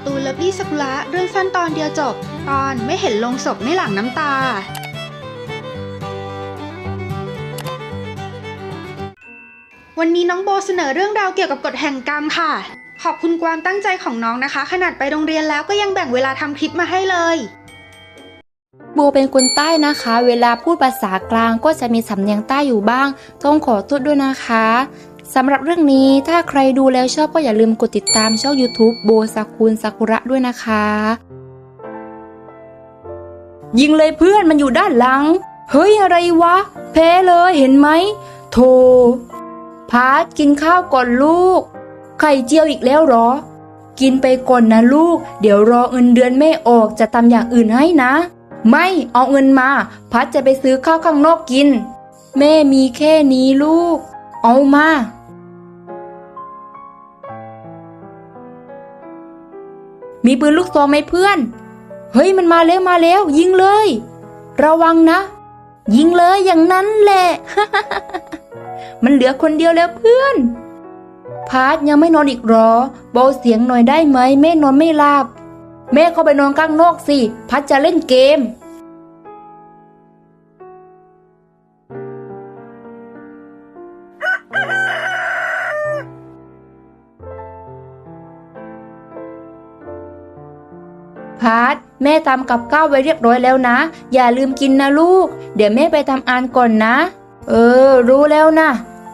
ร์ตูนเลิฟลี่สกุละเรื่องสั้นตอนเดียวจบ ตอนไม่เห็นลงศพไม่หลั่งน้ำตา วันนี้น้องโบเสนอเรื่องราวเกี่ยวกับกฎแห่งกรรมค่ะ ขอบคุณความตั้งใจของน้องนะคะ ขนาดไปโรงเรียนแล้วก็ยังแบ่งเวลาทำคลิปมาให้เลยโบเป็นคนใต้นะคะ เวลาพูดภาษากลางก็จะมีสำเนียงใต้อยู่บ้าง ต้องขอโทษด้วยนะคะ สำหรับเรื่องนี้ถ้าใครดูแล้วชอบก็อย่าลืมกดติดตามช่อง YouTube โบซากุลซากุระด้วยนะคะ ยิงเลยเพื่อนมันอยู่ด้านหลัง เฮ้ยอะไรวะ แพ้เลยเห็นไหมโธพาร์ทกินข้าวก่อนลูก ไข่เจียวอีกแล้วหรอ กินไปก่อนนะลูก เดี๋ยวรอเงินเดือนแม่ออกจะทำอย่างอื่นให้นะ ไม่เอาเงินมา พัดจะไปซื้อข้าวข้างนอกกิน แม่มีแค่นี้ลูก เอามา มีปืนลูกซองไหมเพื่อน เฮ้ยมันมาแล้วมาแล้ว ยิงเลย ระวังนะ ยิงเลยอย่างนั้นแหละ มันเหลือคนเดียวแล้วเพื่อน พาร์ทยังไม่นอนอีกหรอ เบาเสียงหน่อยได้ไหมแม่นอนไม่หลับ แม่เข้าไปนอนข้างนอกสิ พัดจะเล่นเกม พัดแม่ทำกับข้าวไว้เรียบร้อยแล้วนะ อย่าลืมกินนะลูก เดี๋ยวแม่ไปทำอานก่อนนะ เออ รู้แล้วนะ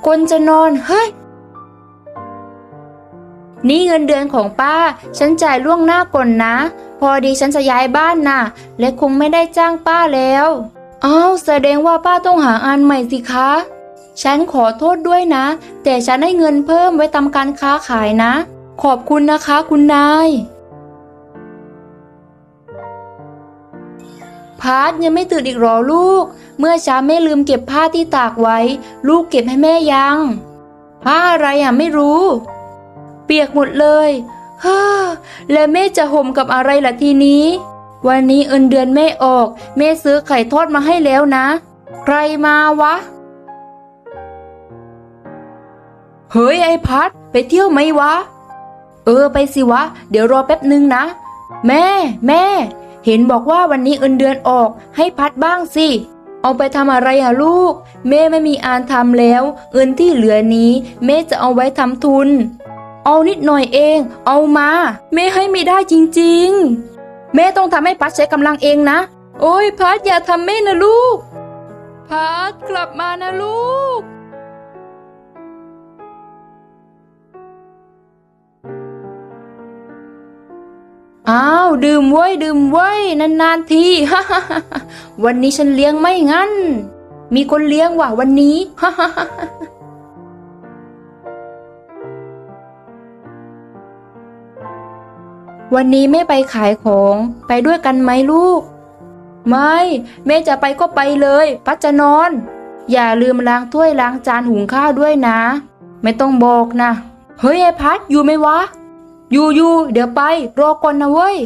คนจะนอนเฮ้ยนี่เงินเดือนของป้า ฉันจ่ายล่วงหน้าก่อนนะ พอดีฉันจะย้ายบ้านนะ่ะ และคงไม่ได้จ้างป้าแล้วอ้าวแสดงว่าป้าต้องหาอันใหม่สิคะ ฉันขอโทษด้วยนะ แต่ฉันให้เงินเพิ่มไว้ทำการค้าขายนะ ขอบคุณนะคะคุณนาย พาร์ทยังไม่ตื่นอีกหรอลูก เมื่อเช้าแม่ลืมเก็บผ้าที่ตากไว้ ลูกเก็บให้แม่ยัง ผ้าอะไรอะไม่รู้ เปียกหมดเลยฮ่าแล้วแม่จะห่มกับอะไรล่ะทีนี้ วันนี้เอินเดือนแม่ออก แม่ซื้อไข่ทอดมาให้แล้วนะ ใครมาวะ เฮ้ยไอพัดไปเที่ยวไหมวะ เออไปสิวะ เดี๋ยวรอแป๊บนึงนะ แม่ แม่ เห็นบอกว่าวันนี้เอินเดือนออกให้พัดบ้างสิ เอาไปทำอะไรอะลูก แม่ไม่มีอานทำแล้ว เงินที่เหลือนี้ แม่จะเอาไว้ทำทุน เอานิดหน่อยเอง เอามา แม่ให้ไม่ได้จริงๆ แม่ต้องทำให้พัดใช้กำลังเองนะ โอ้ยพัดอย่าทำแม่นะลูก พัดกลับมานะลูก อ้าวดื่มไว้ยดื่มไว้ยนานๆที วันนี้ฉันเลี้ยงไม่งั้น มีคนเลี้ยงว่ะวันนี้ วันนี้แม่ไปขายของไปด้วยกันไหมลูก ไม่แม่จะไปก็ไปเลยพัดจะนอน อย่าลืมล้างถ้วยล้างจานหุงข้าวด้วยนะ ไม่ต้องบอกนะ เฮ้ยไอพัดอยู่ไหมวะ ยู่อยู่เดี๋ยวไป รอก่อนนะเว้ย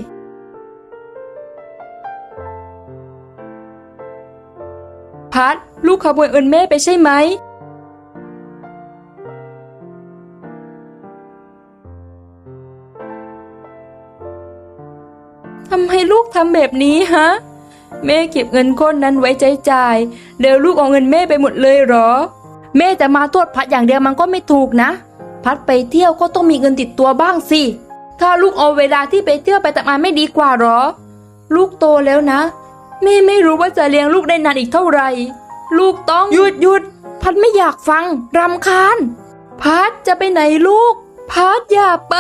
พัด ลูกขโมยเอินแม่ไปใช่ไหม ทำไมลูกทำแบบนี้ฮะ แม่เก็บเงินก้อนนั้นไว้ใจจ่าย เดี๋ยวลูกเอาเงินแม่ไปหมดเลยเหรอ แม่จะมาโทษพัดอย่างเดียวมันก็ไม่ถูกนะ พัดไปเที่ยวก็ต้องมีเงินติดตัวบ้างสิ ถ้าลูกเอาเวลาที่ไปเที่ยวไปทำงานไม่ดีกว่าเหรอ ลูกโตแล้วนะ แม่ไม่รู้ว่าจะเลี้ยงลูกได้นานอีกเท่าไหร่ ลูกต้องหยุดหยุด พัดไม่อยากฟัง รำคาญ พัดจะไปไหนลูก พัดอย่าไป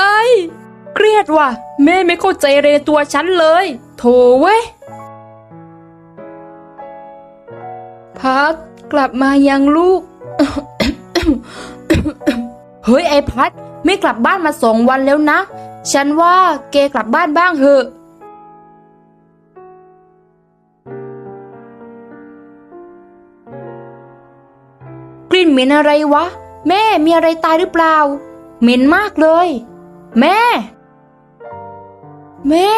เครียดว่ะ แม่ไม่เข้าใจเรตัวฉันเลย โถเว้ย พัดกลับมายังลูก เฮ้ยไอพัดไม่กลับบ้านมาสองวันแล้วนะ ฉันว่าแกกลับบ้านบ้างเหอะกลิ่นเหม็นอะไรวะ แม่มีอะไรตายหรือเปล่า เหม็นมากเลย แม่ แม่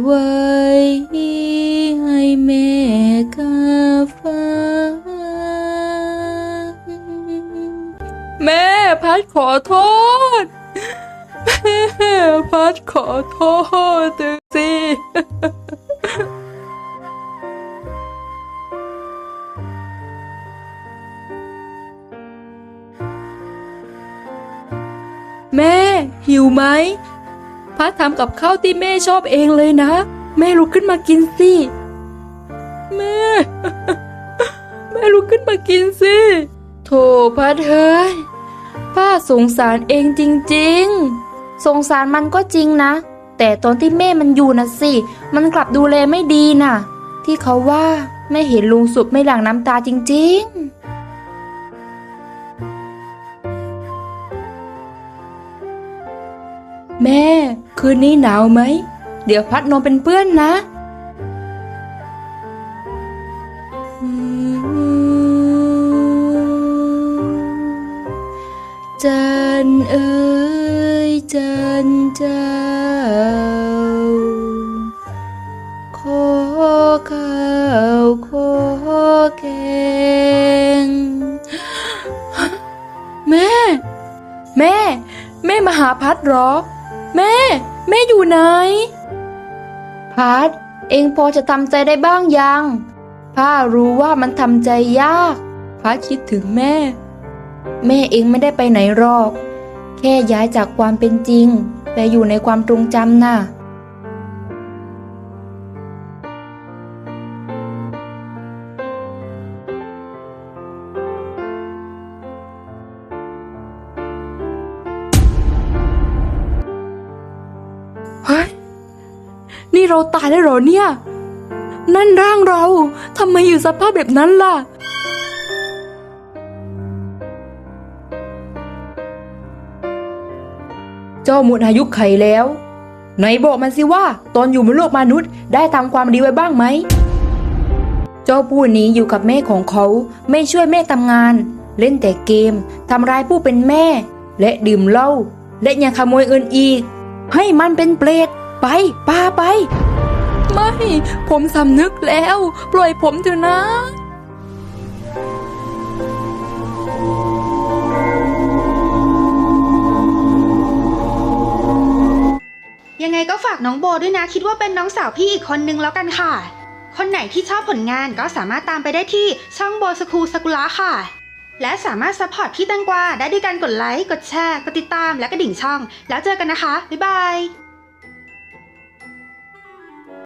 ไว้ให้แม่กับฟังแม่พัดขอโทษ แม่พัดขอโทษสิแม่หิวไหม พัดทำกับข้าวที่แม่ชอบเองเลยนะ แม่ลุกขึ้นมากินสิแม่แม่ลุกขึ้นมากินสิโถพัดเฮ้ยป้าสงสารเองจริงๆ สงสารมันก็จริงนะ แต่ตอนที่แม่มันอยู่นะสิ มันกลับดูแลไม่ดีน่ะ ที่เขาว่าไม่เห็นลุงสุบไม่หลั่งน้ำตาจริง แม่ คืนนี้หนาวไหม เดี๋ยวพัดนอนเป็นเพื่อนนะจันเอ๋ยจันเจ้า ขอข้าวขอแกง แม่ แม่ แม่มาหาพัดหรอ แม่ แม่อยู่ไหนพัดเองพอจะทำใจได้บ้างยังพ่ารู้ว่ามันทำใจยากพัดคิดถึงแม่ แม่เองไม่ได้ไปไหนหรอก แค่ย้ายจากความเป็นจริง ไปอยู่ในความตรงจำน่ะ นี่เราตายแล้วเหรอเนี่ย นั่นร่างเราทำไมอยู่สภาพแบบนั้นล่ะ เจ้าหมดอายุไขแล้ว ไหนบอกมันสิว่า ตอนอยู่บนโลกมนุษย์ได้ทำความดีไว้บ้างไหม เจ้าผู้นี้อยู่กับแม่ของเขาไม่ช่วยแม่ทำงาน เล่นแต่เกมทำร้ายผู้เป็นแม่ และดื่มเหล้าและยังขโมยเงินอีก ให้มันเป็นเปรต ไปปาไป ไม่ ผมสำนึกแล้ว ปล่อยผมเถอะนะยังไงก็ฝากน้องโบด้วยนะ คิดว่าเป็นน้องสาวพี่อีกคนนึงแล้วกันค่ะ คนไหนที่ชอบผลงานก็สามารถตามไปได้ที่ช่องโบสคูสกุละค่ะ และสามารถซัพพอร์ตพี่แตังกวาได้ด้วยการกดไลค์ กดแชร์ กดติดตามและกระดิ่งช่อง แล้วเจอกันนะคะ บ๊ายบาย